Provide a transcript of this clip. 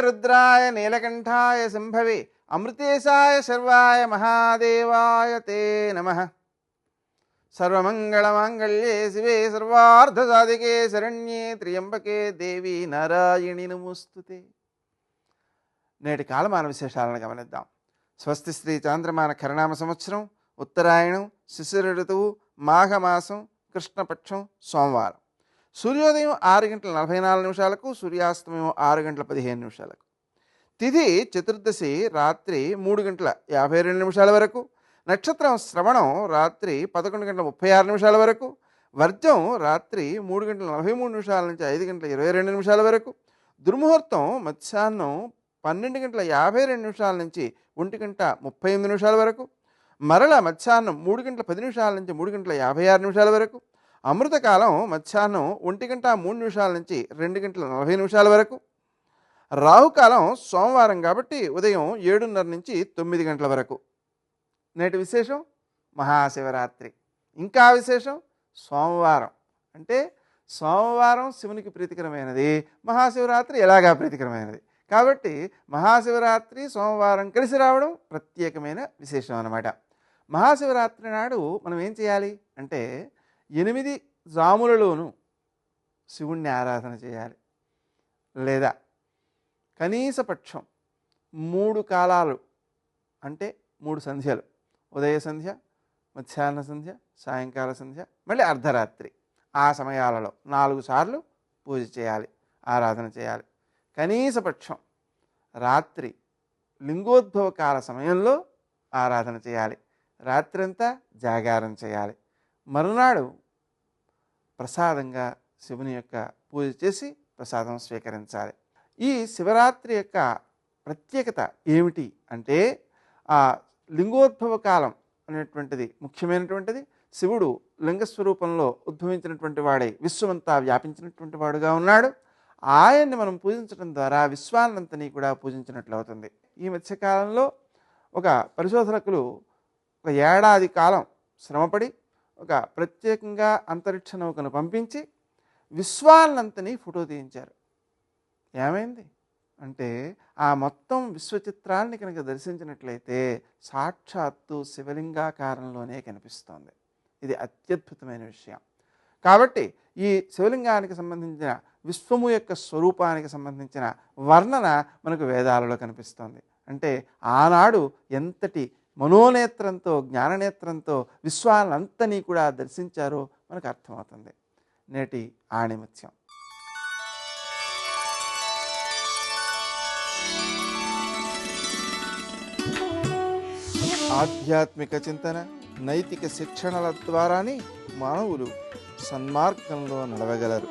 రుద్రాయ నీలకంఠాయ శంభవే అమృతేశాయ శర్వాయ మహాదేవాయ తే నమ. సర్వమంగళమాంగళ్యే శివే సర్వార్ధసాధికే శరణ్యే త్రియంబకే దేవి నారాయణి నమోస్తుతే నేటి కాలమాన విశేషాలను గమనిద్దాం. స్వస్తి శ్రీ చాంద్రమాన కరణామ సంవత్సరం ఉత్తరాయణం శిశిర ఋతువు మాఘమాసం కృష్ణపక్షం సోమవారం. సూర్యోదయం ఆరు గంటల నలభై నాలుగు నిమిషాలకు సూర్యాస్తమయం ఆరు గంటల పదిహేను నిమిషాలకు. తిథి చతుర్దశి రాత్రి మూడు గంటల యాభై రెండు నిమిషాల వరకు నక్షత్రం శ్రవణం రాత్రి పదకొండు గంటల ముప్పై ఆరు నిమిషాల వరకు వర్జం రాత్రి మూడు గంటల నలభై మూడు నిమిషాల నుంచి ఐదు గంటల ఇరవై రెండు నిమిషాల వరకు దుర్ముహూర్తం మధ్యాహ్నం పన్నెండు గంటల యాభై రెండు నిమిషాల నుంచి ఒంటి గంట ముప్పై ఎనిమిది నిమిషాల వరకు మరల మధ్యాహ్నం మూడు గంటల పది నిమిషాల నుంచి మూడు గంటల యాభై ఆరు నిమిషాల వరకు అమృతకాలం మధ్యాహ్నం ఒంటి గంట మూడు నిమిషాల నుంచి రెండు గంటల నలభై నిమిషాల వరకు. రాహుకాలం సోమవారం కాబట్టి ఉదయం ఏడున్నర నుంచి తొమ్మిది గంటల వరకు. నేటి విశేషం? మహాశివరాత్రి. ఇంకా విశేషం? సోమవారం. అంటే సోమవారం శివునికి ప్రీతికరమైనది. మహాశివరాత్రి ఎలాగా ప్రీతికరమైనది? కాబట్టి మహాశివరాత్రి సోమవారం కలిసి రావడం ప్రత్యేకమైన విశేషం అన్నమాట. మహాశివరాత్రి నాడు మనం ఏం చేయాలి? అంటే ఎనిమిది జాములలోనూ శివుణ్ణి ఆరాధన చేయాలి. లేదా కనీసపక్షం మూడు కాలాలు అంటే మూడు సంధ్యలు. ఉదయ సంధ్య మధ్యాహ్న సంధ్య సాయంకాల సంధ్య మళ్ళీ అర్ధరాత్రి. ఆ సమయాలలో నాలుగు సార్లు పూజ చేయాలి ఆరాధన చేయాలి. కనీసపక్షం రాత్రి లింగోద్భవ కాల సమయంలో ఆరాధన చేయాలి. రాత్రంతా జాగారం చేయాలి. మరునాడు ప్రసాదంగా శివుని యొక్క పూజ చేసి ప్రసాదం స్వీకరించాలి. ఈ శివరాత్రి యొక్క ప్రత్యేకత ఏమిటి అంటే ఆ లింగోద్భవ కాలం అనేటువంటిది ముఖ్యమైనటువంటిది. శివుడు లింగస్వరూపంలో ఉద్భవించినటువంటి వాడే విశ్వమంతా వ్యాపించినటువంటి వాడుగా ఉన్నాడు. ఆయన్ని మనం పూజించడం ద్వారా విశ్వాన్నంతని కూడా పూజించినట్లు అవుతుంది. ఈ మధ్యకాలంలో ఒక పరిశోధకులు ఒక ఏడాది కాలం శ్రమపడి ఒక ప్రత్యేకంగా అంతరిక్ష నౌకను పంపించి విశ్వాన్నంతని ఫోటో తీయించారు. ఏమైంది? అంటే ఆ మొత్తం విశ్వచిత్రాన్ని కనుక దర్శించినట్లయితే సాక్షాత్తు శివలింగాకారంలోనే కనిపిస్తోంది. ఇది అత్యద్భుతమైన విషయం. కాబట్టి ఈ శివలింగానికి సంబంధించిన విశ్వము యొక్క స్వరూపానికి సంబంధించిన వర్ణన మనకు వేదాలలో కనిపిస్తోంది. అంటే ఆనాడు ఎంతటి మనోనేత్రంతో జ్ఞాననేత్రంతో విశ్వాలంతని కూడా దర్శించారో మనకు అర్థమవుతుంది. నేటి ఆణిముత్యం ఆధ్యాత్మిక చింతన నైతిక శిక్షణల ద్వారానే మానవులు సన్మార్గంలో నడవగలరు.